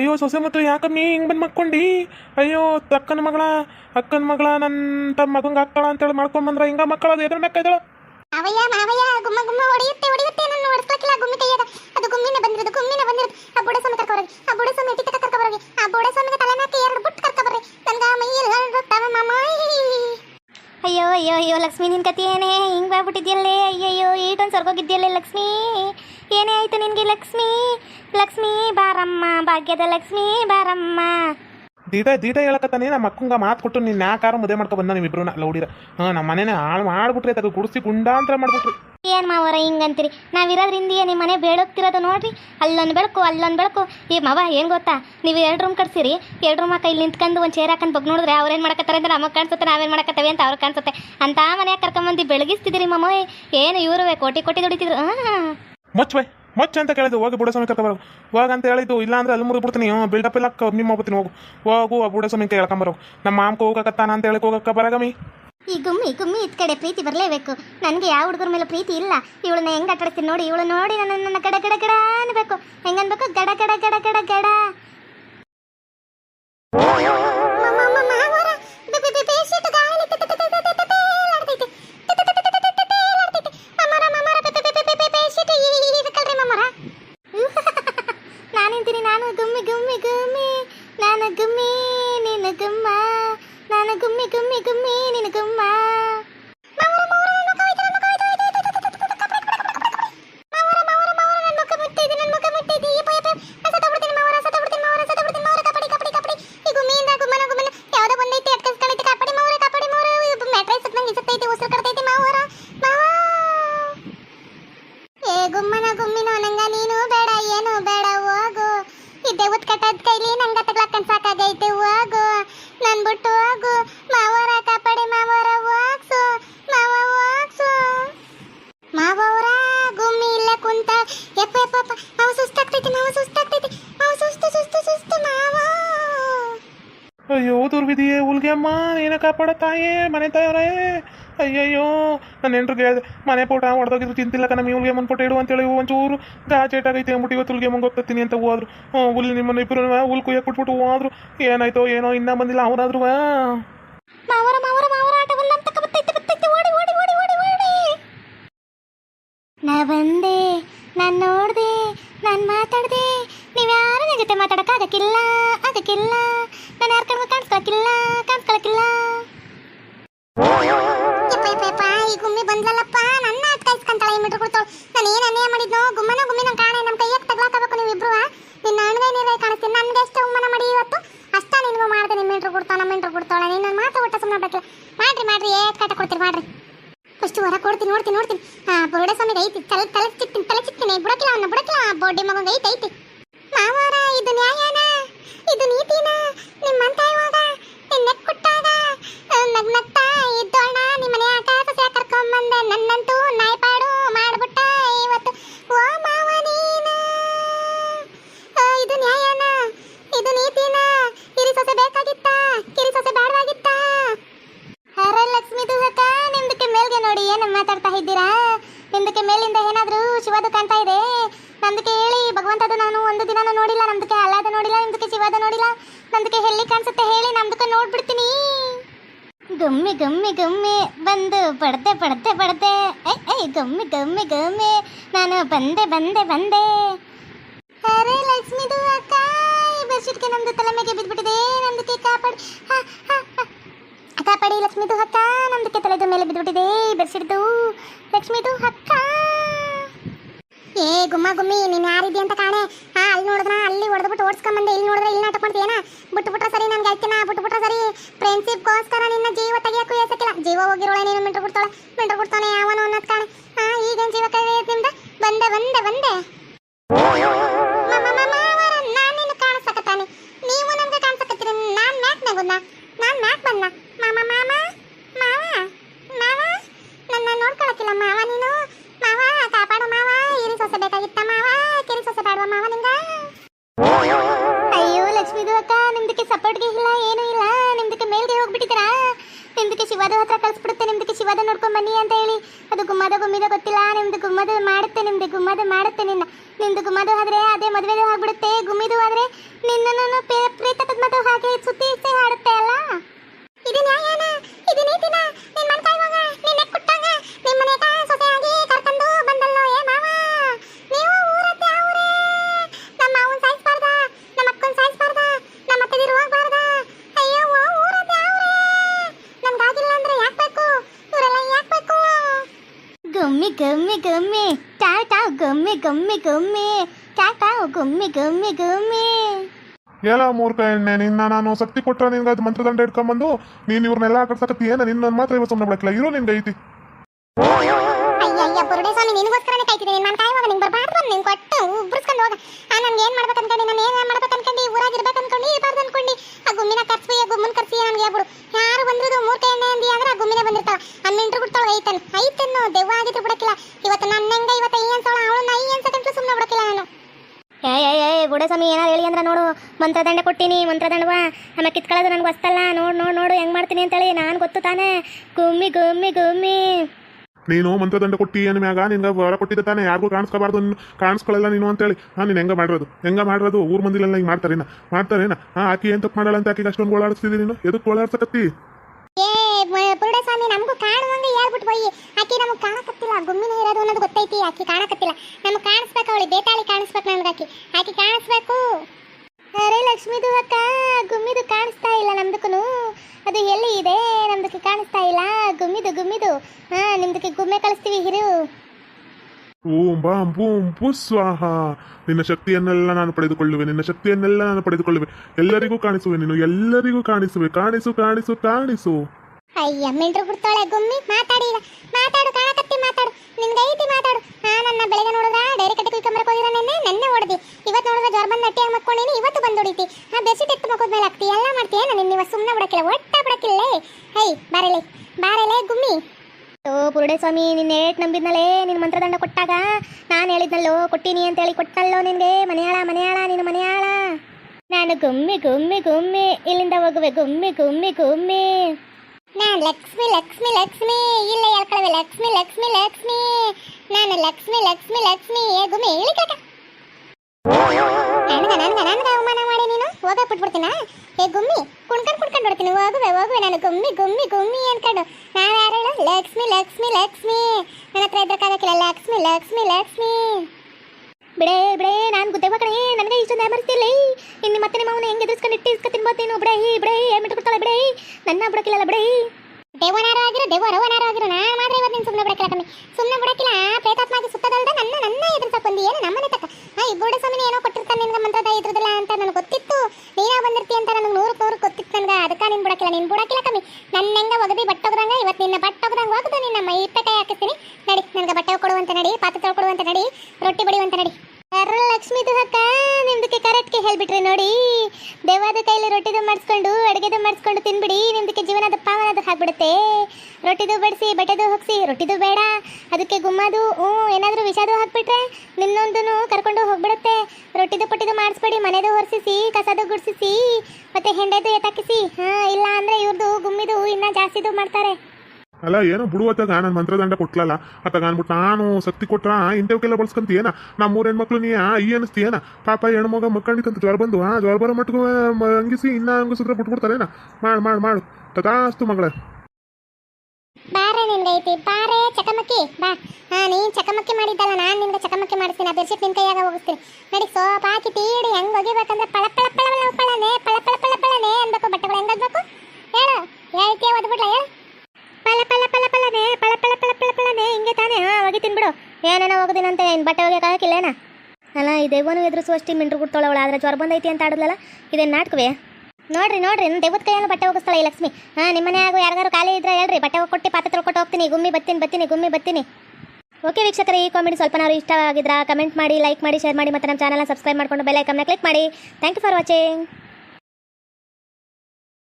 ಅಯ್ಯೋ ಸೊಸೆ ಮತ್ತು ಯಾಕಮ್ಮಿ ಹಿಂಗೆ ಬಂದು ಮಕ್ಕೊಂಡಿ? ಅಯ್ಯೋ ಅಕ್ಕನ ಮಗಳ ಅಕ್ಕನ ಮಗಳ ನನ್ನ ತಮ್ಮ ಅಂತ ಹಾಕ್ತಾಳ ಅಂತೇಳಿ ಮಾಡ್ಕೊಂಬಂದ್ರ ಹಿಂಗ ಮಕ್ಕಳದು ಎದ್ರ ಬೇಕಾಯ್ದಳ ಅವಯ್ಯ ಮಾವಯ್ಯ ಗುಮ್ಮ ಗುಮ್ಮ ಹೊಡೆಯುತ್ತೆ ಹೊಡೆಯುತ್ತೆ ನನ್ನ ಹೊಡೆಸ್ಲಕ್ಕಿಲ್ಲ ಗುಮ್ಮಿ ಕೈಯಾಗ ಅದು ಗುಮ್ಮಿನ ಬಂದಿರೋದು ಗುಮ್ಮಿನ ಬಂದಿರೋದು. ಆ ಬುಡ ಸ್ವಾಮಿ ಕರ್ಕೊಬರೋಗಿ ಆ ಬುಡ ಸ್ವಾಮಿ ಇಟ್ಟಿಗೆ ಕರ್ಕೊಬರೋಗಿ ಆ ಬುಡ ಸ್ವಾಮಿಗೆ ತಲೆ ಮ್ಯಾಕೆ ಎರಡು ಬುಟ್ಟು ಕರ್ಕೊಬರ್ರಿ ನನ್ಗ ಮೈಯಲ್ಲಿ ಹರಡುತ್ತವ ಮಾಮ ಅಯ್ಯೋ ಅಯ್ಯೋ ಅಯ್ಯೋ ಲಕ್ಷ್ಮಿ ನಿನ್ ಕತೆ ಏನೇ? ಹಿಂಗ್ ಅಯ್ಯೋ ಅಯ್ಯಯ್ಯೋ ಈಟೊಂದು ಸರ್ಗೋಗಿದ್ಯಲ್ಲೇ ಲಕ್ಷ್ಮಿ? ಏನೇ ಆಯ್ತು ನಿನ್ಗೆ ಲಕ್ಷ್ಮಿ? ಲಕ್ಷ್ಮಿ ಬಾರಮ್ಮ ಭಾಗ್ಯದ ಲಕ್ಷ್ಮಿ ಬಾರಮ್ಮ. ದೀಟ ದೀಟ ಹೇಳಕತ್ತಾನೆ ನಮ್ಮ ಅಕ್ಕಂಗ ಮಾತ್ ಕೊಟ್ಟು ನೀನು ಯಾಕಾರ ಮದುವೆ ಮಾಡ್ಕೊ ಬಂದ ನೀವು ಇಬ್ರು ಲೌಡಿರ ಹಾಂ ನಮ್ಮ ಮನೇನೆ ಹಾಳು ಮಾಡ್ಬಿಟ್ರಿ ಅದು ಗುಡಿಸಿ ಗುಂಡಾಂತರ ಮಾಡ್ಬಿಟ್ರಿ. ಏನ್ ಮಾವರ ಹಿಂಗಂತೀರಿ? ನಾವಿರೋದ್ರಿಂದ ನಿಮ್ಮ ಮನೆ ಬೇಡೋಗ್ತಿರೋದು ನೋಡ್ರಿ? ಅಲ್ಲೊಂದು ಬೆಳಕು ಅಲ್ಲೊಂದು ಬೆಳಕು. ಈ ಮಾವ ಏನ್ ಗೊತ್ತಾ? ನೀವು ಎರಡು ರೂಮ್ ಕಟ್ಸಿರಿ ಎರಡು ರೂಮ್ ಇಲ್ಲಿ ನಿಂತ್ಕೊಂಡು ಒಂದು ಚೇರ್ ಹಾಕೊಂಡು ಬಗ್ ನೋಡಿದ್ರೆ ಅವ್ರೇನ್ ಮಾಡಕತ್ತಾರೆ ಅಂತ ನಮಗೆ ಕಾಣಿಸುತ್ತೆ ನಾವೇನ್ ಮಾಡಕತ್ತೇವೆ ಅಂತ ಅವ್ರಿಗೆ ಕಾಣಿಸುತ್ತೆ. ಅಂತ ಮನ್ಯಾಗ ಕರ್ಕೊಂಬಂದು ಬೆಳಗಿಸ್ತಿದ್ದೀರಿ ಮಮ್ಮ ಏನು ಇವರು ಕೋಟಿ ಕೋಟಿ ದುಡಿತಿದ್ರು. ಹಾಂ. ಮೊಚ್ ಅಂತ ಕೇಳಿದ್ದು, ಹೋಗಿ ಬುಡ ಸ್ವಾಮಿ ಕರ್ಕೊಬರೋ ಹೋಗ ಅಂತ ಹೇಳಿದ್ದು, ಇಲ್ಲ ಅಂದ್ರೆ ಅಲ್ಲಿ ಮುರಿದು ಬಿಡ್ತೀನಿ. ಬಿಲ್ಡಪ್ ಎಲ್ಲ ಕಮ್ಮಿ ಮಾಡ್ಬಿಡ್ತೀನಿ ಹೋಗು. ಹೋಗು, ಆ ಬುಡ ಸ್ವಾಮಿ ಕೇಳ್ಕೊಂಬರೋ ನಮ್ಮ ಮಾಮ್ಕ ಹೋಗಕತ್ತಾನ ಅಂತ ಹೇಳಿ ಹೋಗಕ್ಕ ಬರಗಮಿ. ಈ ಗುಮ್ಮಿ ಗುಮ್ಮಿ, ಇದ್ ಕಡೆ ಪ್ರೀತಿ ಬರಲೇಬೇಕು. ನನಗೆ ಯಾವ ಹುಡುಗರ ಮೇಲೆ ಪ್ರೀತಿ ಇಲ್ಲ. ಇವಳನ್ನ ಹೆಂಗ್ ಆಟಾಡ್ತೀನಿ ನೋಡಿ, ಇವಳು ನೋಡಿ ನನ್ನ ನನ್ನ ಗಡ ಗಡ ಗಡ ಅನ್ಬೇಕು. ಹೆಂಗನ್ಬೇಕು ಗಡ ಗಡ ಗಡ ಗಡ ಗಡ. ಕಾಪಾಡ ತಾಯೇ ಮನೆ ತಾಯವರೇ ಅಯ್ಯಯ್ಯೋ, ನನ್ನ ಹೆಂಡ್ರಿಗೆ ಹೇಳಿದೆ ಮನೆ ಪೋಟ ಹೊಡೆದೋಗಿದ್ರು ತಿಂತಿಲ್ಲ ಕಣ ಇವ್ಳಿಗೆ ಹುಲ್ಗೆ ಪೋಟ ಇಡು ಅಂತೇಳಿ ಒಂಚೂರು. ಗಾಚೇಟಾಗೈತೆ ಅಂದ್ಬಿಟ್ಟು ಇವತ್ತು ಹುಲ್ಗೆ ಹೋಗ್ತೀನಿ ಅಂತ ಹೋದ್ರು. ಹುಲ್ ನಿಮ್ಮನ್ನ ಇಬ್ಬರು ಹುಲ್ ಕುಯ್ಯಕ್ಕೆ ಬಿಟ್ಬಿಟ್ಟು ಹೋದ್ರು. ಏನಾಯ್ತೋ ಏನೋ ಇನ್ನೂ ಬಂದಿಲ್ಲ, ಅವರಾದ್ರು ಮಾವರ ಮಾವರ ಮಾವರ ಬತ್ತೈತೆ, ಓಡಿ ಓಡಿ ಓಡಿ ನಾ ನಾನು ನಾನು ಮಾತಾಡ್ದೆ. ನೀವ್ಯಾರು ಜೊತೆ ಅದಕ್ಕಿಲ್ಲ ಆಗಕ್ಕಿಲ್ಲ. ಅನ್ಯಾಯ ಮಾಡಿದ್ನೋ? ಗುಮ್ಮನ ಗುಮ್ಮಿನ ಕಾಣೆ. ನಮ್ಮ ಕೈಯಾಗ ತಗ್ಲಾಕಬೇಕು ನೀವು ಇಬ್ರು ನಿನ್ನ ಅಣ್ಣನೇ ನೀರೈ ಕಾಣಿಸ್ತೀನಿ ನನ್ಗೆ ಎಷ್ಟು ಉಮ್ಮನ ಮಾಡಿ ಇವತ್ತು. ಅಷ್ಟ ನಿನ್ಗೂ ಮಾಡ್ದೆ ನಿಮ್ಮ ಮಿಂಟ್ರು ಕೊಡ್ತಾವ ನಮ್ಮ ಮಿಂಟ್ರು ಕೊಡ್ತಾಳೆ ನೀನು ಮಾತು ಒಟ್ಟ ಸುಮ್ಮನೆ ಬೇಕಿಲ್ಲ ಮಾಡ್ರಿ ಮಾಡ್ರಿ. ಏ, ಕಾಟ ಕೊಡ್ತೀರಿ, ಮಾಡ್ರಿ. ಅಷ್ಟು ಹೊರ ಕೊಡ್ತೀನಿ, ನೋಡ್ತೀನಿ ನೋಡ್ತೀನಿ. ಬುರುಡೆ ಸ್ವಾಮಿಗೆ ಐತಿ. ತಲೆ ತಲೆ ಚಿಕ್ತೀನಿ ತಲೆ ಚಿಕ್ತೀನಿ ಬುಡಕಿಲ್ಲ ಅವನ್ನ ಬುಡಕಿಲ್ಲ ಬೋಡಿ ಮಗಂಗೆ ಐತಿ ಐತಿ. ಕಾಣಿಸುತ್ತೆ ಹೇಳಿ ನಮ್ದಕ್ಕೆ ನೋಡ್ಬಿಡ್ತೀನಿ. ಗಮ್ಮಿ ಗಮ್ಮಿ ಗಮ್ಮಿ ಬಂದು ಪಡ್ದೆ ಪಡ್ದೆ ಪಡ್ದೆ ಐ ಐ ಗಮ್ಮಿ ಗಮ್ಮಿ ಗಮ್ಮಿ ನಾನು ಬಂದೆ ಬಂದೆ ಬಂದೆ. ಅರೆ ಲಕ್ಷ್ಮಿದು ಅಕ್ಕ, ಈ ಬೆಡ್ಶೀಟ್ಗೆ ನಮ್ದು ತಲೆ ಮೇಲೆ ಬಿದ್ದುಬಿಟ್ಟಿದೆ ನಮ್ದಕ್ಕೆ ಕಾಪಾಡಿ. ಕಾಪಾಡಿ ಲಕ್ಷ್ಮಿದು ಅಕ್ಕ ನಮ್ದಕ್ಕೆ ತಲೆದು ಮೇಲೆ ಬಿದ್ದುಬಿಟ್ಟಿದೆ ಈ ಬೆಡ್ಶೀಟ್ದು. ಲಕ್ಷ್ಮಿದು ಅಕ್ಕ. ಏ, ಗುಮ್ಮ ಗುಮ್ಮಿ, ನೀನು ಯಾರಿದಿ ಅಂತ ಕಾಣೆ. ಹಾ, ಅಲ್ಲಿ ನೋಡಿದ್ರ ಅಲ್ಲಿ ಹೊಡೆದ್ಬಿಟ್ಟು ಓಡಿಸ್ಕೊಂಬಂದೆ. ಇಲ್ಲಿ ನೋಡಿದ್ರೆ ಇಲ್ಲಿ ನಾಟಕ ಮಾಡ್ತೀಯನ? ಬಿಟ್ಟು ಬಿಟ್ರೆ ಸರಿ, ನನ್ಗೆ ಆಯ್ತಿನ ಬಿಟ್ಟು ಬಿಟ್ರೆ ಸರಿ ಫ್ರೆಂಡ್ಶಿಪ್ಗೋಸ್ಕರ ನಿನ್ನ ಜೀವ ತೆಗಿಯಕ್ಕೂ ಏಸಕ್ಕಿಲ್ಲ ಜೀವ ಹೋಗಿರೋಳೆ ನೀನು, ಮಿಂಟ್ರು ಬಿಡ್ತಾಳೆ ಮಿಂಟ್ರು ಬಿಡ್ತಾನೆ ಯಾವನು ಅನ್ನೋದು ಕಾಣೆ. ಹಾ, ಈಗೇನು ಜೀವ ಕೈ ನಿಮ್ದು? ಬಂದೆ ಬಂದೆ ಬಂದೆ. ಸಪೋರ್ಟ್ಗೆ ಇಲ್ಲ, ಏನೂ ಇಲ್ಲ. ನಿಮ್ದಕ್ಕೆ ಮೇಲ್ಗೆ ಹೋಗ್ಬಿಟ್ಟಿದ್ದೀರಾ? ನಿಮ್ದಕ್ಕೆ ಶಿವದ ಹತ್ರ ಕಳಿಸ್ಬಿಡುತ್ತೆ, ನಿಮ್ದಕ್ಕೆ ಶಿವದ ನೋಡ್ಕೊಂಡ್ ಬನ್ನಿ ಅಂತ ಹೇಳಿ. ಅದು ಗುಮ್ಮದ ಗುಮ್ಮಿದ ಗೊತ್ತಿಲ್ಲ, ನಿಮ್ದು ಗುಮ್ಮದ ಮಾಡುತ್ತೆ, ನಿಮ್ದು ಗುಮ್ಮದ ಮಾಡುತ್ತೆ ನಿನ್ನ. ನಿಮ್ದು ಗುಮ್ಮದು ಆದ್ರೆ ಅದೇ ಮದುವೆದು ಆಗ್ಬಿಡುತ್ತೆ, ಗುಮ್ಮಿದು ಆದ್ರೆ ನಿನ್ನನ್ನು ಪ್ರೇತ ಮದು ಹಾಗೆ ಸುತ್ತಿ ಗಮ್ಮಿ ಗಮ್ಮಿ ಗಮ್ಮಿ ಟಾಟಾ ಗಮ್ಮಿ ಗಮ್ಮಿ ಗಮ್ಮಿ ಟಾಟಾ ಗಮ್ಮಿ ಗಮ್ಮಿ ಗಮ್ಮಿ ಎಲ್ಲ ಮೂರ್ಖ ಎಣ್ಣೆ ನಿನ್ನ ನಾನು ಶಕ್ತಿ ಕೊಟ್ಟರೆ ನಿನ್ಗೆ ಅದು ಮಂತ್ರದಂಡ ಇಟ್ಕೊಂಡ್ಬಂದು ನೀನು ಇವ್ರನ್ನೆಲ್ಲ ಆಕರ್ಸಕತ್ತಿ ಏನ ನಿನ್ನ ಮಾತ್ರ ಇವತ್ತು ಸುಮ್ಮನೆ ಬಿಡಕ್ಲ ಇರೋ ನಿನ್ಗೆ ಐತಿ. ಅಯ್ಯಯ್ಯ ಅಯ್ಯ ಬುರುಡೆ ಸ್ವಾಮಿ ನಿನಗೋಸ್ಕರನೇ ಕಾಯ್ತಿದ್ದೀನಿ ನಾನು ಮನ್ ನಿಂಗೆ ಹೋಗ ನಿಂಗೆ ಬರ್ಬಾರ್ದು ನಿನ್ ಕೊಟ್ಟು ಉಬ್ರಿಸ್ಕೊಂಡು ಹೋಗ. ಆ ನನ್ಗೆ ಏನು ಮಾಡ್ಬೇಕಂತ ನಾನು ಏನು ಮಾಡ್ಬೇಕು ಊರಾಗ ಇರ್ಬೇಕು ಅನ್ಕೊಂಡು, ಇರ್ಬಾರ್ದು ಅನ್ಕೊಂಡು. ಆ ಗುಮ್ಮಿನ ಕರ್ಸಿ ಆ ಗುಮ್ಮನ್ ಕರ್ಸಿ ನನ್ಗೆ ಹೇಳ್ಬಿಡು. ಯಾರು ಬಂದ್ರು ಮೂರ್ ಎಣ್ಣೆ ಅಂದಿ ಅಂದ್ರೆ ಆ ಗುಮ್ಮಿನ ಬಂದಿರ್ತಾಳ. ಆ ಮಿಂಟ್ರು ಬಿಡ್ತಾಳ ಐತನ್. ಐತೆನ್ನು ದೆವ್ವ ಆಗಿದ್ರು ಬಿಡಕ್ಕಿಲ್ಲ. ಇವತ್ತು ನನ್ನ ಹೆಂಗ, ಇವತ್ತು ಈ ಅನ್ಸೋಳ, ಅವಳು ನೈ ಅನ್ಸಕಂಟ್ಲು ಸುಮ್ಮನೆ ಬಿಡಕ್ಕಿಲ್ಲ ನಾನು. ಏ ಏ ಏ ಗುಡಸ್ವಾಮಿ ಏನಾರು ಹೇಳಿ ಅಂದ್ರೆ ನೋಡು. ಮಂತ್ರದಂಡ ಕೊಟ್ಟಿನಿ, ಮಂತ್ರದಂಡವ. ಆಮೇಲೆ ಕಿತ್ಕೊಳ್ಳೋದು ನನಗೆ ಹೊಸ್ತಲ್ಲ ನೋಡು ನೋಡು ನೋಡು, ಹೆಂಗೆ ಮಾಡ್ತೀನಿ ಅಂತೇಳಿ. ನಾನು ಗೊತ್ತು ತಾನೇ. ಗುಮ್ಮಿ ಗುಮ್ಮಿ ಗುಮ್ಮಿ. ನೀನು ಮಂತ್ರದಂಡ ಕೊಟ್ಟಿ ಅನ್ನ ಮ್ಯಾಗ? ನಿನ್ಗೆ ವರ ಕೊಟ್ಟಿದ್ದ ತಾನೆ. ಯಾರಿಗೂ ಕಾಣಿಸ್ಕೋಬಾರ್ದು ಕಾಣಿಸ್ಕೊಳ್ಳಲ್ಲ ನೀನು ಅಂತೇಳಿ. ಹಾ, ನೀನು ಹೆಂಗ ಮಾಡಿರೋದು? ಹೆಂಗ ಮಾಡಿರೋದು? ಊರ್ ಮಂದಿಲೆಲ್ಲ ಹಿಂಗೆ ಮಾಡ್ತಾರೇನ ಮಾಡ್ತಾರೇನ ಹಾಂ, ಆಕಿ ಏನ್ ತಪ್ಪು ಮಾಡಲ್ಲ ಅಂತ ಆಕಿಗೆ ಅಷ್ಟೊಂದು ಗೋಳಾಡಿಸ್ತಿದ್ದಿ ನೀನು? ಎದಕ್ಕೆ ಗೋಳಾಡ್ಸಕತ್ತಿ? ಏ ಬುರುಡೆ ಸ್ವಾಮಿ ನಮಗೂ ಕಾಣುವಂಗ ಹೇಳ್ಬಿಟ್ಟು ಹೋಗಿ. ಆಕಿ ನಮಗ್ ಕಾಣಕತ್ತಿಲ್ಲ. ಗುಮ್ಮಿನ ಇರೋದು ಅನ್ನೋದು ಗೊತ್ತೈತಿ. ಆಕಿ ಕಾಣಕತ್ತಿಲ್ಲ. ನಮಗ್ ಕಾಣಿಸ್ಬೇಕು ಅವಳಿ ಬೇತಾಳಿ ಕಾಣಿಸ್ಬೇಕು ನನ್ಗೆ ಆಕಿ. ಆಕಿ ಕಾಣಿಸ್ಬೇಕು. ಅರೆ ಲಕ್ಷ್ಮಿದು ಅಕ್ಕ, ಗುಮ್ಮಿದು ಕಾಣಿಸ್ತಾ ಇಲ್ಲ ನಮ್ದಕ್ಕೂ ಅದು ಎಲ್ಲಿ ಇದೆ ನಮ್ದಕ್ಕೆ ಕಾಣಿಸ್ತಾ ಇಲ್ಲ ಗುಮ್ಮಿದು ಗುಮ್ಮಿದು ಹಾ ನಿಮ್ದಕ್ಕೆ ಗುಮ್ಮೆ ಕಳಿಸ್ತೀವಿ ಹಿರು ಓಂ ಭೂಂ ಸ್ವಾಹ. ನಿನ್ನ ಶಕ್ತಿಯನ್ನೆಲ್ಲ ನಾನು ಪಡೆದುಕೊಳ್ಳುವೆ, ನಿನ್ನ ಶಕ್ತಿಯನ್ನೆಲ್ಲ ನಾನು ಪಡೆದುಕೊಳ್ಳುವೆ. ಎಲ್ಲರಿಗೂ ಕಾಣಿಸುವೆ ನೀನು, ಎಲ್ಲರಿಗೂ ಕಾಣಿಸುವೆ, ಕಾಣಿಸು ಕಾಣಿಸು ಕಾಣಿಸು. ಅಯ್ಯ, ಮಿಂಟ್ರು ಬಿಡ್ತಾಳೆ ಗುಮ್ಮಿ. ಮಾತಾಡಿ ಈಗ. ಮಾತಾಡು ಕಾಣಕತ್ತಿ ಮಾತಾಡು. ನಿನ್ಗೆ ಐತಿ ಮಾತಾಡು. ಆ, ನನ್ನ ಬೆಳಗ್ಗೆ ನೋಡಿದ್ರ ಡೈರಿ ಕಟ್ಟಿ ಕುಯ್ಕೊಂಬರಕ್ ಹೋಗಿರ ನೆನ್ನೆ ನೆನ್ನೆ ಹೊಡೆದಿ ಇವತ್ತು ನೋಡಿದ್ರೆ ಜ್ವರ ಬಂದು ನಟ್ಟಿಯಾಗಿ ಮಕ್ಕೊಂಡೀನಿ, ಇವತ್ತು ಬಂದು ಹೊಡಿತಿ ಆ, ಬೆಡ್ಶೀಟ್ ಎತ್ತು ಮಕ್ಕದ ಮೇಲೆ ಹಾಕ್ತಿ. ಎಲ್ಲ ಮಾಡ್ತೀಯ? ನಾನು ನೀವು ಸುಮ್ಮನೆ ಬಿಡಕ್ಕಿಲ್ಲ, ಒಟ್ಟ ಬಿಡಕ್ಕಿಲ್ಲ ಹೈ, ಬಾರಲೆ ಬಾರಲೆ ಗುಮ್ಮಿ. ಓ ಪುರುಡೆ ಸ್ವಾಮಿ ನಿನ್ನ ಏಟ್ ನಂಬಿದ್ನಲ್ಲೇ ನಿನ್ನ ಮಂತ್ರದಂಡ ಕೊಟ್ಟಾಗ? ನಾನು ಹೇಳಿದ್ನಲ್ಲೋ, ಕೊಟ್ಟಿನಿ ಅಂತ ಹೇಳಿ ಕೊಟ್ಟಲ್ಲೋ ನಿನಗೆ? ಮನೆಯಾಳ ಮನೆಯಾಳ, ನಿನ್ನ ಮನೆಯಾಳ? ನಾನು ಗುಮ್ಮಿ ಗುಮ್ಮಿ ಗುಮ್ಮಿ, ಇಲ್ಲಿಂದ ಹೋಗುವೆ, ಗುಮ್ಮಿ ಗುಮ್ಮಿ ಗುಮ್ಮಿ. ನಾನು ಲಕ್ಷ್ಮಿ ಲಕ್ಷ್ಮಿ ಲಕ್ಷ್ಮಿ, ಇಲ್ಲ ಹೇಳ್ಕೊಳವೆ ಲಕ್ಷ್ಮಿ ಲಕ್ಷ್ಮಿ ಲಕ್ಷ್ಮಿ. ನಾನು ಲಕ್ಷ್ಮಿ ಲಕ್ಷ್ಮಿ ಲಕ್ಷ್ಮಿ ಏ ಗುಮ್ಮಿ ಇಳಿ ಕಾಕ ನನಗ ನನಗ ಅವಮಾನ ಮಾಡಿ ನೀನು? ಹೋಗ ಬಿಟ್ಬಿಡ್ತೀನ ಏ ಗುಮ್ಮಿ, ಕುಣ್ಕೊಂಡು ಕುಣ್ಕೊಂಡು ಬಿಡ್ತೀನಿ ಹೋಗುವೆ ಹೋಗುವೆ, ನಾನು ಗುಮ್ಮಿ ಗುಮ್ಮಿ ಗುಮ್ಮಿ ಅನ್ಕೊಂಡು ನಾನು ಲಕ್ಷ್ಮಿ ಲಕ್ಷ್ಮಿ ಲಕ್ಷ್ಮಿ. ನನ್ನ ಹತ್ರ ಇದ್ರಕ್ಕಾಗಕ್ಕಿಲ್ಲ ಲಕ್ಷ್ಮಿ ಲಕ್ಷ್ಮಿ ಲಕ್ಷ್ಮಿ. ಬಿಡೇ ಬಿಡೇ, ನಾನು ಗುದ್ದೆ ಕಣೆ ನನಗೆ ಇಷ್ಟೊಂದು ಮರ್ತಿಲ್ಲ ಇನ್ನು ಮತ್ತೆ ನಿಮ್ಮ ಅವನು ಹೆಂಗೆ ಎದುರಿಸ್ಕೊಂಡು ಇಟ್ಟು ಇಸ್ಕೊ ತಿನ್ಬೋತೇನು ಬಿಡೇ ಬಿಡೇ ಏಮಿಟ್ಟು ಕೊಡ್ತಾಳೆ ಬಿಡೇ. ನನ್ನ ಬಿಡಕ್ಕಿಲ್ಲ ಬಿಡೇ. ದೇವನಾರು ಆಗಿರು ದೇವರವನಾರು ಆಗಿರೋ. ನಾನು ಮಾತ್ರ ಇವತ್ತು ನೀನು ಸುಮ್ಮನೆ ಬಿಡಕ್ಕಿಲ್ಲ ಕಮ್ಮಿ ಸುಮ್ಮನೆ ಬಿಡಕ್ಕಿಲ್ಲ. ಪ್ರೇತಾತ್ಮಾಗಿ ಸುತ್ತದಲ್ದ ನನ್ನ ನನ್ನ ಎದುರಿಸಕ್ ಬಂದಿ ಏನು ನಮ್ಮನೆ ತಕ್ಕ. ಆ ಈ ಗೋಡೆ ಸ್ವಾಮಿನ ಏನೋ ಕೊಟ್ಟಿರ್ತಾನೆ ನಿನ್ಗೆ ಮಂತ್ರದ ಇದ್ರದಿಲ್ಲ ಅಂತ ನನಗೆ ಗೊತ್ತಿತ್ತು. ನೀನಾ ಬಂದಿರ್ತಿ ಅಂತ ನನಗೆ ನೂರು ನೂರು ಗೊತ್ತಿತ್ತು ನನಗೆ. ನೀನು ಬಿಡಕ್ಕಿಲ್ಲ ನೀನು ಕಮ್ಮಿ. ನನ್ನ ಹೆಂಗ ಒಗದಿ ಬಟ್ಟೆ ಒಗದಂಗ ಇವತ್ತು ನಿನ್ನ ಬಟ್ಟೆ ಒಗದಂಗ ಒಗದು ನಿನ್ನ ಮೈ ಪೆಟೆ ಹಾಕಿಸ್ತೀನಿ. ನಡಿ, ನನಗೆ ಬಟ್ಟೆ ಕೊಡುವಂತ ನಡಿ, ಪಾತ್ರೆ ತೊಳ್ಕೊಡುವಂತ ನಡಿ, ರೊಟ್ಟಿ ಬಡಿಯುವಂತ ನಡಿ. ಯಾರ ಲಕ್ಷ್ಮಿ ಅಕ್ಕ ನಿಮ್ದಕ್ಕೆ ಕರೆಕ್ಟ್ಗೆ ಹೇಳ್ಬಿಟ್ರಿ ನೋಡಿ. ದೇವಾದ ಕೈಲಿ ರೊಟ್ಟಿದು ಮಾಡಿಸ್ಕೊಂಡು, ಅಡುಗೆದು ಮಾಡಿಸ್ಕೊಂಡು ತಿನ್ಬಿಡಿ ನಿಮ್ದಕ್ಕೆ ಜೀವನದ ಹಾಕ್ಬಿಡುತ್ತೆ. ರೊಟ್ಟಿದು ಬಡಿಸಿ, ಬಟ್ಟೆದು ಹೋಗಿಸಿ, ರೊಟ್ಟಿದು ಬೇಡ ಅದಕ್ಕೆ ಗುಮ್ಮದು, ಹ್ಞೂ, ಏನಾದರೂ ವಿಷಾದು ಹಾಕ್ಬಿಟ್ರೆ ನಿನ್ನೊಂದು ಕರ್ಕೊಂಡು ಹೋಗ್ಬಿಡುತ್ತೆ. ರೊಟ್ಟಿದು ಪಟ್ಟಿದು ಮಾಡಿಸ್ಬೇಡಿ, ಮನೆದು ಹೊರಿಸಿ ಕಸದು ಗುಡಿಸಿ ಮತ್ತೆ ಹೆಂಡೆದು ಎತ್ತಾಕಿಸಿ, ಹಾಂ, ಇಲ್ಲ ಅಂದರೆ ಇವ್ರದ್ದು ಗುಮ್ಮಿದು ಇನ್ನ ಜಾಸ್ತಿದು ಮಾಡ್ತಾರೆ. ಅಲ್ಲ, ಏನೋ ಬಿಡುವತ್ತಾಗ ನಾನು ಮಂತ್ರದಂಡ ಕೊಟ್ಲಲ್ಲ. ಅತ್ತಾಗ ಅನ್ಬಿಟ್ಟು ನಾನು ಸತ್ತಿ ಕೊಟ್ರ ಇಂಥವಕ್ಕೆಲ್ಲ ಬಳಸ್ಕೊಂತೀಯೇನ ನಮ್ಮ ಮೂರು ಹೆಣ್ಮಕ್ಳು ನೀ ಈ ಅನಿಸ್ತೀಯೇನ ಪಾಪ ಹೆಣ್ಮಗ ಮಕ್ಕಳಿಕಂತ ಜ್ವರ ಬಂದು, ಆ, ಜ್ವರ ಬರೋ ಮಟ್ಟಿಗೂ ಹಂಗಿಸಿ ಇನ್ನ ಹಂಗಸಿದ್ರೆ ಬಿಟ್ಬಿಡ್ತಾರೇನ? ಮಾಡು ಮಾಡು ಮಾಡು. ತದಾಸ್ತು ಮಗಳ ಬಾರೆ ನಿಂದೈತಿ ಬಾರೆ ಚಕಮಕಿ ಬಾ ಹಾ ನೀನ್ ಚಕಮಕಿ ಮಾಡಿದ್ದಲ್ಲ ನಾನ್ನಿಂದ ಚಕಮಕಿ ಮಾಡಿಸ್ತೀನಿ ಆ ಬೆಡ್ಶೀಟ್ ನಿನ್ ಕೈಯಾಗ ಹೋಗಿಸ್ತೀನಿ ನಡಿ ಸೋಪ್ ಹಾಕಿ ತೀಡಿ ಹೆಂಗ್ ಒಗಿಬೇಕಂದ್ರೆ ಪಳ ಪಳ ಪಳ ಪಳ ಪಳನೆ ಪಳ ಪಳ ಪಳ ಪಳನೆ ಅನ್ಬೇಕು ಬಟ್ಟೆಗಳು ಹೆಂಗ್ ಅದ್ಬೇಕು ಹೇಳು ಹೇಳ್ತೀಯ ಓದ್ಬಿಡ್ಲ ಹೇಳು ಪಲ ಪಲ ಪಲ ಪಲನೆ ಪಳ ಪಳ ಪಳ ಪಳ ಪಳನೆ ಹಿಂಗೆ ತಾನೇ ಹಾ ತಿನ್ಬಿಡು ಏನೇನೋ ಹೋಗೋದಿನಂತೆ ಏನ್ ಬಟ್ಟೆ ಹೋಗ್ಯಕ್ಕಾಗಕ್ಕಿಲ್ಲೇನ ಅಲ್ಲ ಈ ಎದ್ರು ಎದುರಿಸುವಷ್ಟು ಮಿಂಟ್ರು ಕೊಡ್ತಾಳವಳು ಆದ್ರೆ ಜ್ವರ ಬಂದೈತಿ ಅಂತ ಆಡಿದ್ಲಲ್ಲ ಇದೇನು ನಾಟಕವೇ ನೋಡ್ರಿ ನೋಡ್ರಿ, ನನ್ನ ದೇವದ ಕೈಯನ್ನು ಬಟ್ಟೆ ಹೋಗಿಸ್ತಾಳೆ ಈ ಲಕ್ಷ್ಮಿ. ಹಾಂ ನಿಮ್ಮ ಆಗು ಯಾರಿಗಾರು ಖಾಲಿ ಇದ್ರೆ ಹೇಳ್ರಿ, ಬಟ್ಟೆ ಕೊಟ್ಟು ಪಾತ್ರೆ ತೊಳ್ಕೊಟ್ಟು ಹೋಗ್ತೀನಿ, ಗುಮ್ಮಿ ಬತ್ತೀನಿ ಬತ್ತೀನಿ, ಗುಮ್ಮಿ ಬತ್ತೀನಿ. ಓಕೆ ವೀಕ್ಷಕರೇ, ಈ ಕಾಮಿಡಿ ಸ್ವಲ್ಪ ನಾವು ಇಷ್ಟ ಆಗಿದ್ರ ಕಮೆಂಟ್ ಮಾಡಿ ಲೈಕ್ ಮಾಡಿ ಶೇರ್ ಮಾಡಿ, ಮತ್ತು ನಮ್ಮ ಚಾನಲ್ನ ಸಬ್ಸ್ಕ್ರೈಬ್ ಮಾಡ್ಕೊಂಡು ಬೆಲ್ ಐಕನ್ನ ಕ್ಲಿಕ್ ಮಾಡಿ. Thank you for watching